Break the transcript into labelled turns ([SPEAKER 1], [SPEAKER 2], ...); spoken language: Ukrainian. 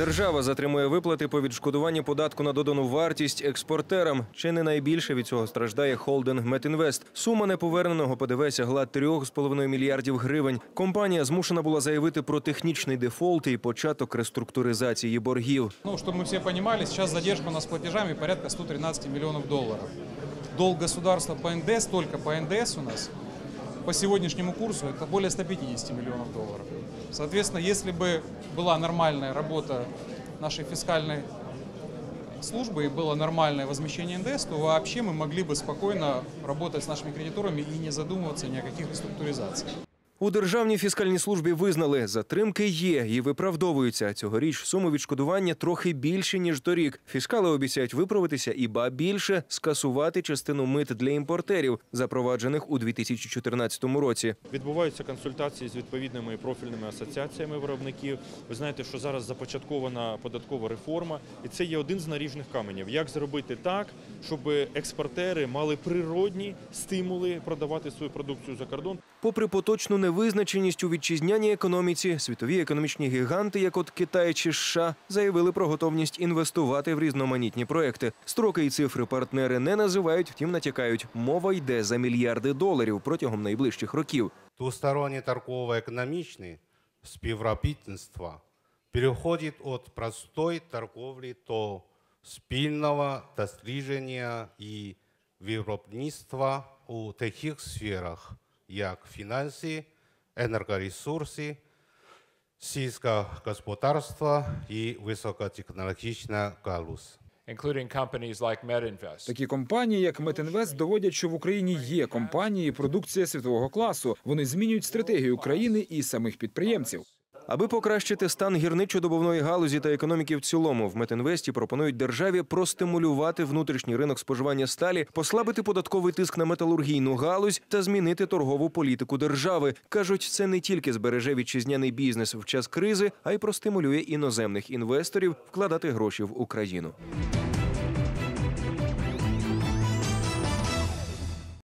[SPEAKER 1] Держава затримує виплати по відшкодуванні податку на додану вартість експортерам. Чи не найбільше від цього страждає холдинг Метінвест. Сума неповерненого ПДВ сягла 3,5 мільярдів гривень. Компанія змушена була заявити про технічний дефолт і початок реструктуризації боргів.
[SPEAKER 2] Ну, чтобы мы все понимали, сейчас задержка у нас платежами порядка 113 миллионов долларов. Долг государства по НДС, только по НДС у нас, по сегодняшнему курсу, это более 150 миллионов долларов. Соответственно, если бы была нормальная работа нашей фискальной службы и было нормальное возмещение НДС, то вообще мы могли бы спокойно работать с нашими кредиторами и не задумываться ни о каких реструктуризациях.
[SPEAKER 1] У державній фіскальній службі визнали, затримки є і виправдовуються. Цьогоріч суми відшкодування трохи більші ніж торік. Фіскали обіцяють виправитися і ба більше скасувати частину мит для імпортерів, запроваджених у 2014 році.
[SPEAKER 3] Відбуваються консультації з відповідними профільними асоціаціями виробників. Ви знаєте, що зараз започаткована податкова реформа, і це є один з наріжних каменів. Як зробити так, щоб експортери мали природні стимули продавати свою продукцію за кордон?
[SPEAKER 1] Попри поточну невизначеність у вітчизняній економіці, світові економічні гіганти, як от Китай чи США, заявили про готовність інвестувати в різноманітні проекти. Строки і цифри партнери не називають, втім натякають. Мова йде за мільярди доларів протягом найближчих років.
[SPEAKER 4] Двустороннее торгово-экономичное співробітництво переходит от простой торговли до спільного дослідження і виробництва у таких сферах, як фінанси, енергоресурси, сільське господарство і високотехнологічна галузь.
[SPEAKER 5] including companies like MedInvest.
[SPEAKER 6] Такі компанії, як Метінвест, доводять, що в Україні є компанії і продукція світового класу. Вони змінюють стратегію країни і самих підприємців.
[SPEAKER 1] Аби покращити стан гірничо-добувної галузі та економіки в цілому, в Метінвесті пропонують державі простимулювати внутрішній ринок споживання сталі, послабити податковий тиск на металургійну галузь та змінити торгову політику держави. кажуть, це не тільки збереже вітчизняний бізнес в час кризи, а й простимулює іноземних інвесторів вкладати гроші в Україну.